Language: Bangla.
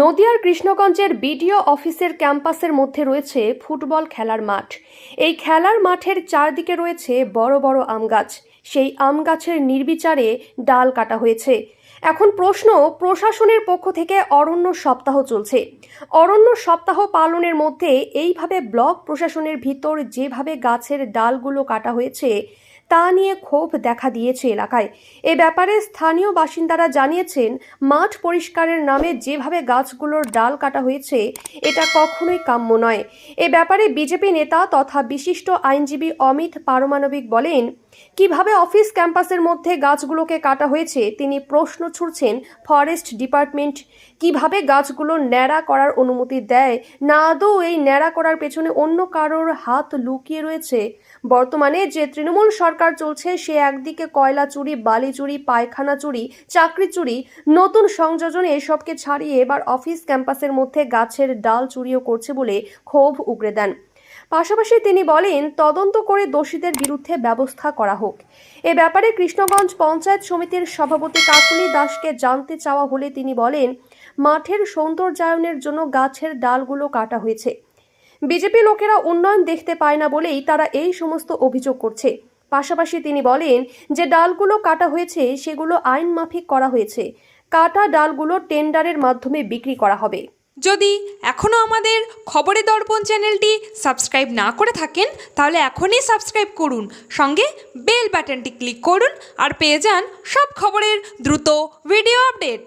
নদিয়ার কৃষ্ণগঞ্জের বিডিও অফিসের ক্যাম্পাসের মধ্যে রয়েছে ফুটবল খেলার মাঠ। এই খেলার মাঠের চারদিকে রয়েছে বড় বড় আম গাছ। সেই আম গাছের নির্বিচারে ডাল কাটা হয়েছে। এখন প্রশ্ন, প্রশাসনের পক্ষ থেকে অরণ্য সপ্তাহ চলছে। অরণ্য সপ্তাহ পালনের মধ্যে এইভাবে ব্লক প্রশাসনের ভিতর যেভাবে গাছের ডালগুলো কাটা হয়েছে তা নিয়ে ক্ষোভ দেখা দিয়েছে এলাকায়। এ ব্যাপারে স্থানীয় বাসিন্দারা জানিয়েছেন, মাঠ পরিষ্কারের নামে যেভাবে গাছগুলোর ডাল কাটা হয়েছে, এটা কখনোই কাম্য নয়। এ ব্যাপারে বিজেপি নেতা তথা বিশিষ্ট আইনজীবী অমিত পারমাণবিক বলেন, কীভাবে অফিস ক্যাম্পাসের মধ্যে গাছগুলোকে কাটা হয়েছে? তিনি প্রশ্ন ছুড়ছেন ফরেস্ট ডিপার্টমেন্ট। কীভাবে গাছগুলো ন্যাড়া করার অনুমতি দেয়? না আদৌ এই ন্যাড়া করার পেছনে অন্য কারোর হাত লুকিয়ে রয়েছে? বর্তমানে যে তৃণমূল সরকার চলছে, সে একদিকে কয়লা চুরি, বালি চুরি, পায়খানা চুরি, চাকরি চুরি, নতুন সংযোজনে, এসবকে ছাড়িয়ে এবার অফিস ক্যাম্পাসের মধ্যে গাছের ডাল চুরিও করছে বলে ক্ষোভ উগরে দেন। পাশাপাশি তিনি বলেন, তদন্ত করে দোষীদের বিরুদ্ধে ব্যবস্থা করা হোক। এ ব্যাপারে কৃষ্ণগঞ্জ পঞ্চায়েত সমিতির সভাপতি কাকুলি দাসকে জানতে চাওয়া হলে তিনি বলেন, মাঠের সৌন্দর্যায়নের জন্য গাছের ডালগুলো কাটা হয়েছে। বিজেপি লোকেরা উন্নয়ন দেখতে পায় না বলেই তারা এই সমস্ত অভিযোগ করছে। পাশাপাশি তিনি বলেন যে ডালগুলো কাটা হয়েছে, সেগুলো আইন মাফিক করা হয়েছে। কাটা ডালগুলো টেন্ডারের মাধ্যমে বিক্রি করা হবে। যদি এখনও আমাদের খবরের দর্পণ চ্যানেলটি সাবস্ক্রাইব না করে থাকেন, তাহলে এখনই সাবস্ক্রাইব করুন। সঙ্গে বেল বাটনটি ক্লিক করুন আর পেয়ে যান সব খবরের দ্রুত ভিডিও আপডেট।